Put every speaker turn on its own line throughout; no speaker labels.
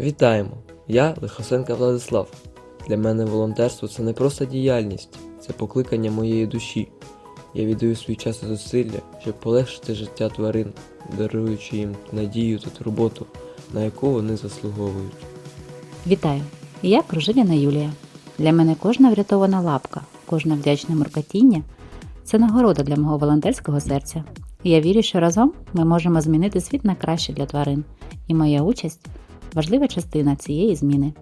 Вітаємо! Я Лихосенка Владислав. Для мене волонтерство це не просто діяльність, це покликання моєї душі. Я віддаю свій час і зусилля, щоб полегшити життя тварин, даруючи їм надію та турботу, на яку вони заслуговують.
Вітаю! Я Кружиліна Юлія. Для мене кожна врятована лапка, кожне вдячне муркотіння це нагорода для мого волонтерського серця. Я вірю, що разом ми можемо змінити світ на краще для тварин, і моя участь важлива частина цієї зміни.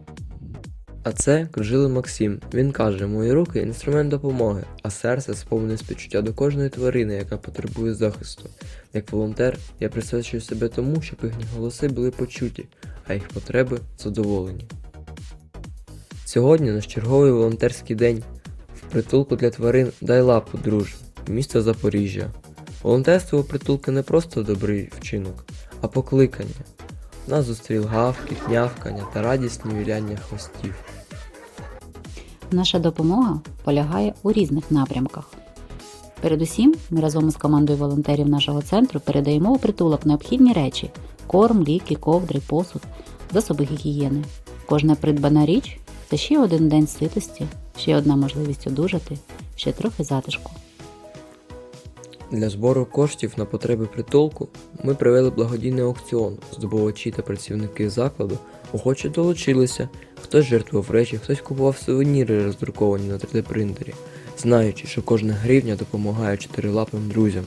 А це Кружили Максим. Він каже: мої руки інструмент допомоги, а серце сповнене співчуття до кожної тварини, яка потребує захисту. Як волонтер, я присвячую себе тому, щоб їхні голоси були почуті, а їх потреби задоволені. Сьогодні наш черговий волонтерський день в притулку для тварин Дай лапу, друже, місто Запоріжжя. Волонтерство у притулку не просто добрий вчинок, а покликання. Нас зустріл гавки, нявкання та радісні віляння хвостів.
Наша допомога полягає у різних напрямках. Передусім, ми разом із командою волонтерів нашого центру передаємо у притулок необхідні речі: корм, ліки, ковдри, посуд, засоби гігієни. Кожна придбана річ це ще один день ситості, ще одна можливість одужати, ще трохи затишку.
Для збору коштів на потреби притулку ми провели благодійний аукціон. Здобувачі та працівники закладу охоче долучилися. Хтось жертвував речі, хтось купував сувеніри, роздруковані на 3D принтері, знаючи, що кожна гривня допомагає чотирилапим друзям.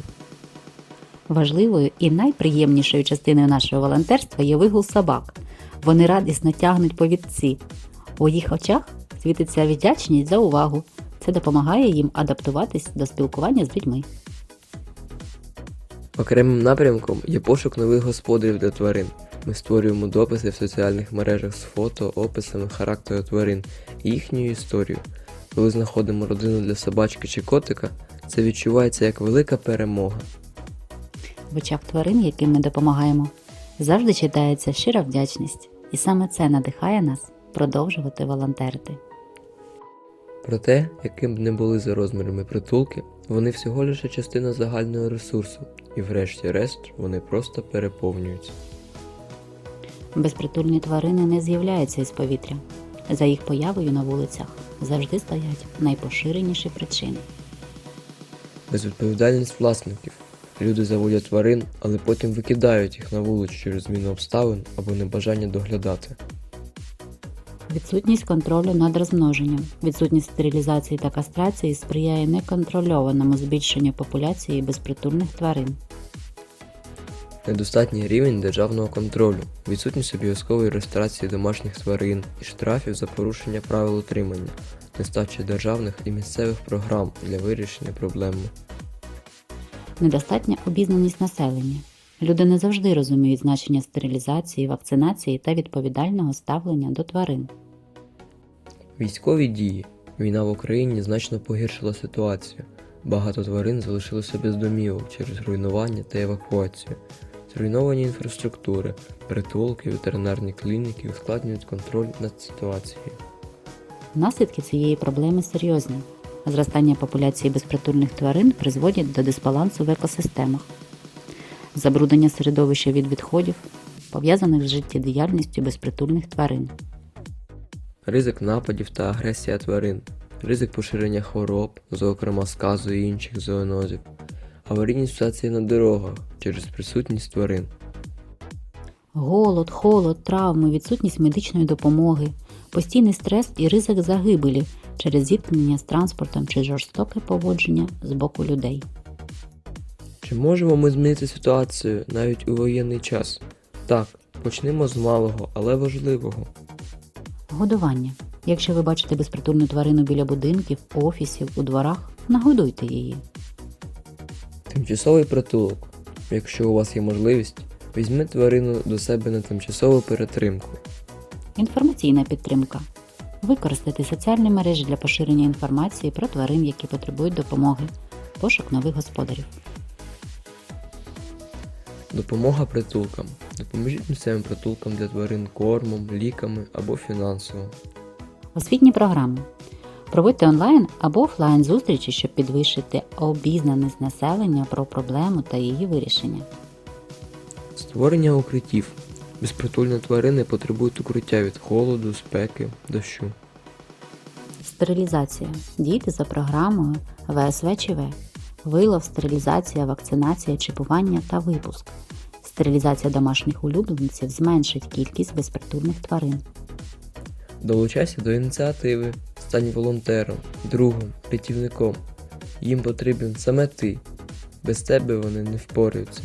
Важливою і найприємнішою частиною нашого волонтерства є вигул собак. Вони радісно тягнуть повідці. У їх очах світиться вдячність за увагу. Це допомагає їм адаптуватись до спілкування з людьми.
Окремим напрямком є пошук нових господарів для тварин. Ми створюємо дописи в соціальних мережах з фото, описами характеру тварин і їхньою історією. Коли знаходимо родину для собачки чи котика, це відчувається як велика перемога.
В очах тварин, яким ми допомагаємо, завжди читається щира вдячність, і саме це надихає нас продовжувати волонтерити.
Проте, яким б не були за розмірами притулки, вони всього лише частина загального ресурсу, і врешті-решт вони просто переповнюються.
Безпритульні тварини не з'являються із повітря. За їх появою на вулицях завжди стоять найпоширеніші причини.
Безвідповідальність власників. Люди заводять тварин, але потім викидають їх на вулицю через зміну обставин або небажання доглядати.
Відсутність контролю над розмноженням, відсутність стерилізації та кастрації сприяє неконтрольованому збільшенню популяції безпритульних тварин.
Недостатній рівень державного контролю, відсутність обов'язкової реєстрації домашніх тварин і штрафів за порушення правил утримання, нестача державних і місцевих програм для вирішення проблеми.
Недостатня обізнаність населення. Люди не завжди розуміють значення стерилізації, вакцинації та відповідального ставлення до тварин.
Військові дії. Війна в Україні значно погіршила ситуацію. Багато тварин залишилося без домівок через руйнування та евакуацію. Зруйновані інфраструктури, притулки, ветеринарні клініки ускладнюють контроль над ситуацією.
Наслідки цієї проблеми серйозні. Зростання популяції безпритульних тварин призводять до дисбалансу в екосистемах, забруднення середовища від відходів, пов'язаних з життєдіяльністю безпритульних тварин.
Ризик нападів та агресія тварин, ризик поширення хвороб, зокрема сказу і інших зоонозів, аварійні ситуації на дорогах через присутність тварин.
Голод, холод, травми, відсутність медичної допомоги, постійний стрес і ризик загибелі через зіткнення з транспортом чи жорстоке поводження з боку людей.
Чи можемо ми змінити ситуацію навіть у воєнний час? Так, почнемо з малого, але важливого.
Годування. Якщо ви бачите безпритульну тварину біля будинків, офісів, у дворах, нагодуйте її.
Тимчасовий притулок. Якщо у вас є можливість, візьміть тварину до себе на тимчасову перетримку.
Інформаційна підтримка. Використати соціальні мережі для поширення інформації про тварин, які потребують допомоги, пошук нових господарів.
Допомога притулкам. Допоможіть місцевим притулкам для тварин кормом, ліками або фінансово.
Освітні програми. Проводьте онлайн або офлайн зустрічі, щоб підвищити обізнаність населення про проблему та її вирішення.
Створення укриттів. Безпритульні тварини потребують укриття від холоду, спеки, дощу.
Стерилізація. Діти за програмою ВСВ-ЧВ. Вилов, стерилізація, вакцинація, чіпування та випуск. Стерилізація домашніх улюбленців зменшить кількість безпритульних тварин.
Долучайся до ініціативи, стань волонтером, другом, рятівником. Їм потрібен саме ти. Без тебе вони не впораються.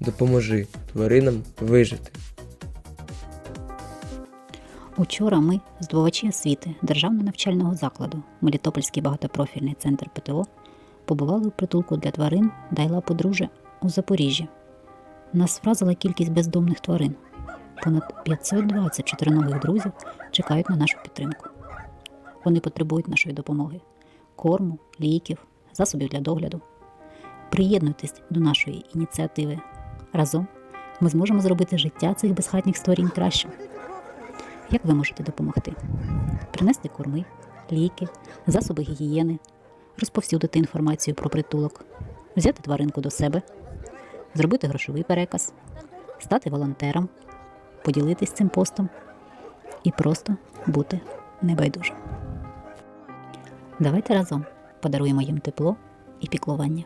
Допоможи тваринам вижити.
Учора ми, здобувачі освіти Державного навчального закладу Мелітопольський багатопрофільний центр ПТО, побували у притулку для тварин Дайла Подружжя у Запоріжжі. Нас вразила кількість бездомних тварин. Понад 520 чотиринових друзів чекають на нашу підтримку. Вони потребують нашої допомоги: корму, ліків, засобів для догляду. Приєднуйтесь до нашої ініціативи. Разом ми зможемо зробити життя цих безхатніх створінь кращим. Як ви можете допомогти? Принести корми, ліки, засоби гігієни, розповсюдити інформацію про притулок, взяти тваринку до себе, зробити грошовий переказ, стати волонтером, поділитись цим постом і просто бути небайдужим. Давайте разом подаруємо їм тепло і піклування.